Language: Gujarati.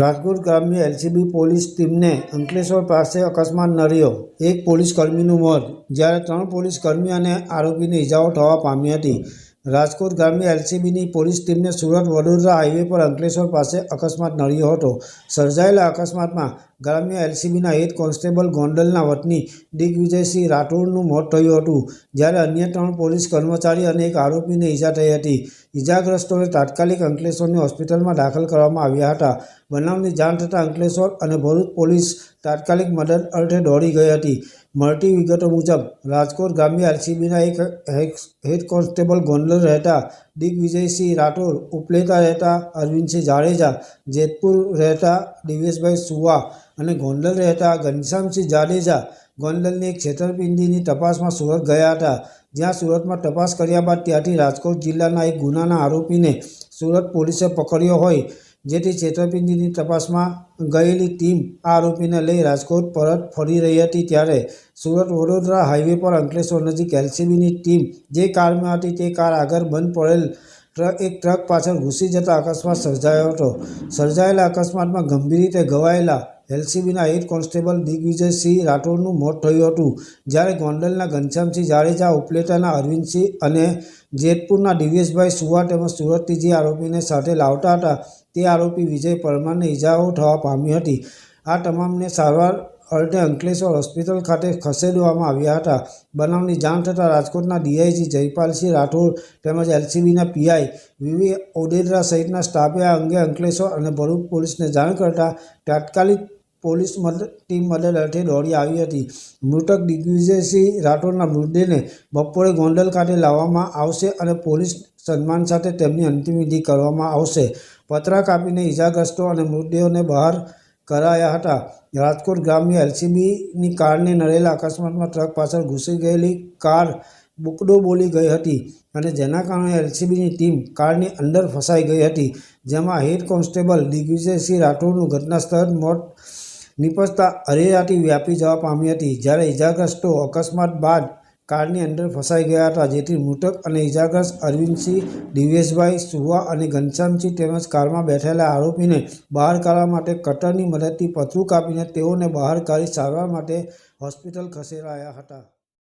રાજકોટ ગ્રામ્ય એલસીબી પોલીસ ટીમને અંકલેશ્વર પાસે અકસ્માત નડ્યો. એક પોલીસ કર્મીનું મોત, જ્યારે ત્રણ પોલીસ કર્મી અને આરોપીને ઇજાઓ થવા પામી હતી. રાજકોટ ગ્રામ્ય એલસીબીની પોલીસ ટીમને સુરત વડોદરા હાઈવે પર અંકલેશ્વર પાસે અકસ્માત નડ્યો હતો. સર્જાયેલા અકસ્માતમાં ગ્રામ્ય એલસીબીના હેડ કોન્સ્ટેબલ ગોંડલના વતની દિગ્વિજયસિંહ રાઠોડનું મોત થયું હતું, જ્યારે અન્ય ત્રણ પોલીસ કર્મચારી અને એક આરોપીને ઈજા થઈ હતી. ઈજાગ્રસ્તોને તાત્કાલિક અંકલેશ્વરની હોસ્પિટલમાં દાખલ કરવામાં આવ્યા હતા. બનાવની જાણ થતાં અંકલેશ્વર અને ભરૂચ પોલીસ તાત્કાલિક મદદ અર્થે દોડી ગઈ હતી. મળતી વિગતો મુજબ, રાજકોટ ગ્રામ્ય એલસીબીના એક હેડ- કોન્સ્ટેબલ ગોંડલ રહેતા દિગ્વિજયસિંહ રાઠોડ ઉપલેટા રહેતા અરવિંદસિંહ જાડેજા, જેતપુર રહેતા દિવેશભાઈ સુવા અને ગોંડલ રહેતા ઘનશ્યામસિંહ જાડેજા ગોંડલની એક છેતરપિંડીની તપાસમાં સુરત ગયા હતા. જ્યાં સુરતમાં તપાસ કર્યા બાદ ત્યાંથી રાજકોટ જિલ્લાના એક ગુનાના આરોપીને સુરત પોલીસે પકડ્યો હોય, જેથી છેતરપિંડીની તપાસમાં ગયેલી ટીમ આ આરોપીને લઈ રાજકોટ પરત ફરી રહી હતી ત્યારે સુરત વડોદરા હાઈવે પર અંકલેશ્વર નજીક એલસીબીની ટીમ જે કારમાં હતી તે કાર આગળ બંધ પડેલ એક ટ્રક પાછળ ઘૂસી જતા અકસ્માત સર્જાયો હતો. સર્જાયેલા અકસ્માતમાં ગંભીર રીતે ઘવાયેલા એલસીબીના હેડ કોન્સ્ટેબલ દિગ્વિજયસિંહ રાઠોડનું મોત થયું હતું, જ્યારે ગોંડલના ઘનશ્યામસિંહ જાડેજા, ઉપલેટાના અરવિંદસિંહ અને જેતપુરના દિવેશભાઈ સુવા તેમજ સુરતથી જે આરોપીને સાથે લાવતા હતા, તે આરોપી વિજય પરમારને ઈજાઓ થવા પામી હતી. આ તમામને સારવાર અર્થે અંકલેશ્વર હોસ્પિટલ ખાતે ખસેડવામાં આવ્યા હતા. બનાવની જાણ થતાં રાજકોટના ડીઆઈજી જયપાલસિંહ રાઠોડ તેમજ એલસીબીના પીઆઈ વીવી ઓડેદરા સહિતના સ્ટાફે આ અંગે અંકલેશ્વર અને ભરૂચ પોલીસને જાણ કરતાં તાત્કાલિક પોલીસ મદદ ટીમ મદદ અર્થે દોડી આવી હતી. મૃતક દિગ્વિજયસિંહ રાઠોડના મૃતદેહને બપોરે ગોંડલ ખાતે લાવવામાં આવશે અને પોલીસ સન્માન સાથે તેમની અંતિમવિધિ કરવામાં આવશે. પતરા કાપીને ઇજાગ્રસ્તો અને મૃતદેહોને બહાર કરાયા હતા. રાજકોટ ગ્રામ્ય એલસીબીની કારને નડેલા અકસ્માતમાં ટ્રક પાછળ ઘૂસી ગયેલી કાર બુકડો બોલી ગઈ હતી અને જેના કારણે એલસીબીની ટીમ કારની અંદર ફસાઈ ગઈ હતી, જેમાં હેડ કોન્સ્ટેબલ દિગ્વિજયસિંહ રાઠોડનું ઘટનાસ્થળ મોત નિપજતા અરેરાટી વ્યાપી જવા પામી હતી. જ્યારે ઇજાગ્રસ્તો અકસ્માત બાદ કારની અંદર ફસાઈ ગયા હતા, જેથી મૃતક અને ઇજાગ્રસ્ત અરવિંદસિંહ દિવેશભાઈ સુવા અને ઘનશ્યામસિંહ તેમજ કારમાં બેઠેલા આરોપીને બહાર કાઢવા માટે કટરની મદદથી પથરું કાપીને તેઓને બહાર કાઢી સારવાર માટે હોસ્પિટલ ખસેડાયા હતા.